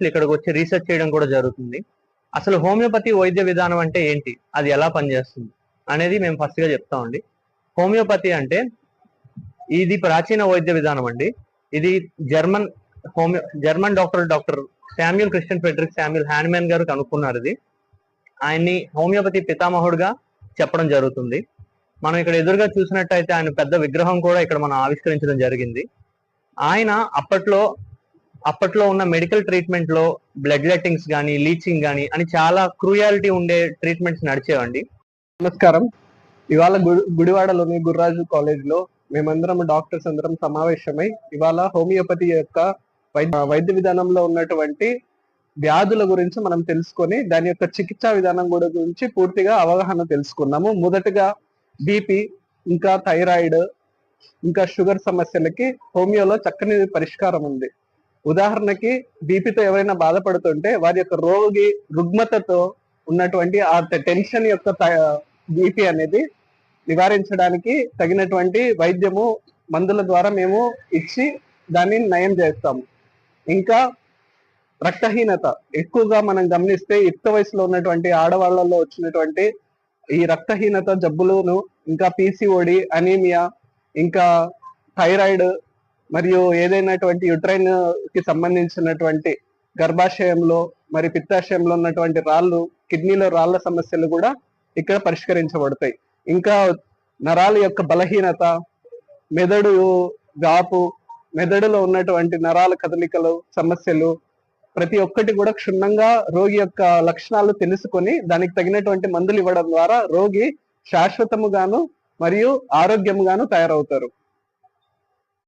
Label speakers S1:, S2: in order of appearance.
S1: సైంటిస్టులు ఇక్కడికి వచ్చి రీసెర్చ్ చేయడం కూడా జరుగుతుంది. అసలు హోమియోపతి వైద్య విధానం అంటే ఏంటి? అది ఎలా పనిచేస్తుంది? అనేది మేము ఫస్ట్గా చెప్తామండి హోమియోపతి అంటే ఇది ప్రాచీన వైద్య విధానం అండి. ఇది German homeo German doctor doctor Samuel Christian Frederick Samuel Hahnemann గారు కనుక్కున్నారు ఇది. ఆయన్ని హోమియోపతి పితామహుడుగా చెప్పడం జరుగుతుంది. మనం ఇక్కడ ఎదురుగా చూసినట్టయితే ఆయన పెద్ద విగ్రహం కూడా ఇక్కడ మనం ఆవిష్కరించడం జరిగింది. ఆయన అప్పట్లో అప్పట్లో ఉన్న మెడికల్ ట్రీట్మెంట్లో బ్లడ్ లెట్టింగ్స్ కానీ లీచింగ్ కానీ అని చాలా క్రూయాలిటీ ఉండే ట్రీట్మెంట్స్ నడిచేవండి.
S2: నమస్కారం. ఇవాళ గుడివాడలోని గుర్రాజు కాలేజ్లో మేమందరం డాక్టర్స్ అందరం సమావేశమై ఇవాళ హోమియోపతి యొక్క వైద్య వైద్య విధానంలో ఉన్నటువంటి వ్యాధుల గురించి మనం తెలుసుకొని దాని యొక్క చికిత్సా విధానం కూడా గురించి పూర్తిగా అవగాహన తెలుసుకున్నాము. మొదటగా బీపీ ఇంకా థైరాయిడ్ ఇంకా షుగర్ సమస్యలకి హోమియోలో చక్కని పరిష్కారం ఉంది. ఉదాహరణకి బీపీతో ఎవరైనా బాధపడుతుంటే వారి యొక్క రోగి రుగ్మతతో ఉన్నటువంటి ఆ టెన్షన్ యొక్క బీపీ అనేది నివారించడానికి తగినటువంటి వైద్యము మందుల ద్వారా మేము ఇచ్చి దాన్ని నయం చేస్తాము. ఇంకా రక్తహీనత ఎక్కువగా మనం గమనిస్తే యుక్త వయసులో ఉన్నటువంటి ఆడవాళ్ళలో వచ్చినటువంటి ఈ రక్తహీనత జబ్బులను ఇంకా పీసీఓడి అనీమియా ఇంకా థైరాయిడ్ మరియు ఏదైనటువంటి యుట్రైన్కి సంబంధించినటువంటి గర్భాశయంలో మరి పిత్తాశయంలో ఉన్నటువంటి రాళ్ళు కిడ్నీలో రాళ్ళ సమస్యలు కూడా ఇక్కడ పరిష్కరించబడతాయి. ఇంకా నరాల యొక్క బలహీనత మెదడు వాపు మెదడులో ఉన్నటువంటి నరాల కదలికలు సమస్యలు ప్రతి ఒక్కటి కూడా క్షుణ్ణంగా రోగి యొక్క లక్షణాలు తెలుసుకొని దానికి తగినటువంటి మందులు ఇవ్వడం ద్వారా రోగి శాశ్వతముగాను మరియు ఆరోగ్యముగాను తయారవుతారు.